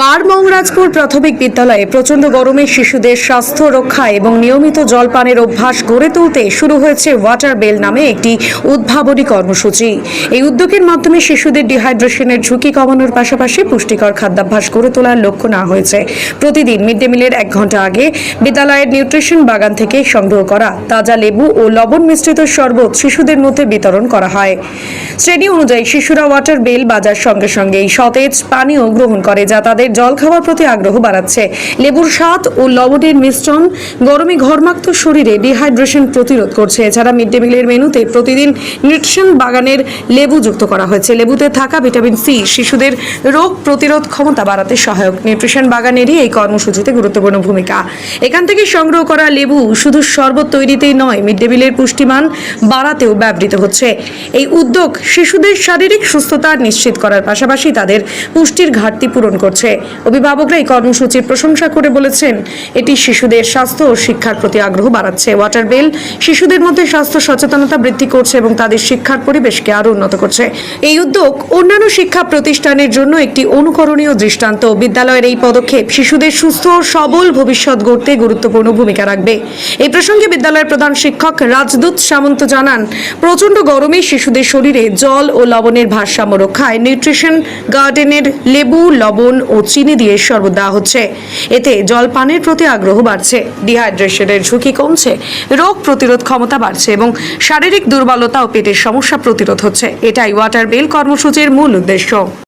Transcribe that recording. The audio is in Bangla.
বারমংরাজপুর প্রাথমিক বিদ্যালয়ে প্রচণ্ড গরমে শিশুদের স্বাস্থ্য রক্ষা এবং নিয়মিত জলপানের অভ্যাস গড়ে তুলতে শুরু হয়েছে ওয়াটার বেল নামে একটি উদ্ভাবনী কর্মসূচি। এই উদ্যোগের মাধ্যমে শিশুদের ডিহাইড্রেশনের ঝুঁকি কমানোর পাশাপাশি পুষ্টিকর খাদ্যাভ্যাস গড়ে তোলার লক্ষ্য নেওয়া হয়েছে। প্রতিদিন মিড ডে মিলের এক ঘণ্টা আগে বিদ্যালয়ের নিউট্রিশন বাগান থেকে সংগ্রহ করা তাজা লেবু ও লবণ মিশ্রিত শরবত শিশুদের মধ্যে বিতরণ করা হয়। শ্রেণি অনুযায়ী শিশুরা ওয়াটার বেল বাজার সঙ্গে সঙ্গে এই সতেজ পানীয় গ্রহণ করে যা তাদের জল খাওয়ার প্রতি আগ্রহ বাড়াচ্ছে। লেবুর স্বাদ ও লবণের মিশ্রণ গরমে ঘরমাক্ত শরীরে ডিহাইড্রেশন প্রতিরোধ করছে। এছাড়া মিড ডে মিলের মেনুতে প্রতিদিন নিউট্রিশন বাগানের লেবু যুক্ত করা হয়েছে। লেবুতে থাকা ভিটামিন সি শিশুদের রোগ প্রতিরোধ ক্ষমতা বাড়াতে সহায়ক। নিউট্রিশন বাগানেরই এই কর্মসূচিতে গুরুত্বপূর্ণ ভূমিকা। এখান থেকে সংগ্রহ করা লেবু শুধু শরবত তৈরিতেই নয় মিড ডে মিলের পুষ্টিমান বাড়াতেও ব্যবহৃত হচ্ছে। এই উদ্যোগ শিশুদের শারীরিক সুস্থতা নিশ্চিত করার পাশাপাশি তাদের পুষ্টির ঘাটতি পূরণ করছে। অভিভাবকরা এই কর্মসূচির প্রশংসা করে বলেছেন, এটি শিশুদের স্বাস্থ্য ও শিক্ষার প্রতি আগ্রহ বাড়াচ্ছে। ওয়াটার বেল শিশুদের মধ্যে স্বাস্থ্য সচেতনতা বৃদ্ধি করছে এবং তাদের শিক্ষার পরিবেশকে আরও উন্নত করছে। এই উদ্যোগ অন্যান্য শিক্ষা প্রতিষ্ঠানের জন্য একটি অনুকরণীয় দৃষ্টান্ত। বিদ্যালয়ের এই পদক্ষেপ শিশুদের সুস্থ ও সবল ভবিষ্যৎ গড়তে গুরুত্বপূর্ণ ভূমিকা রাখবে। এই প্রসঙ্গে বিদ্যালয়ের প্রধান শিক্ষক রাজদূত সামন্ত জানান, প্রচণ্ড গরমে শিশুদের শরীরে জল ও লবণের ভারসাম্য রক্ষায় নিউট্রিশন গার্ডেনের লেবু, লবণ ও চিনি দিয়ে শরবত দেওয়া হচ্ছে। এতে জল পানের প্রতি আগ্রহ বাড়ছে, ডিহাইড্রেশনের ঝুঁকি কমছে, রোগ প্রতিরোধ ক্ষমতা বাড়ছে এবং শারীরিক দুর্বলতা ও পেটের সমস্যা প্রতিরোধ হচ্ছে। এটাই ওয়াটার বেল কর্মসূচির মূল উদ্দেশ্য।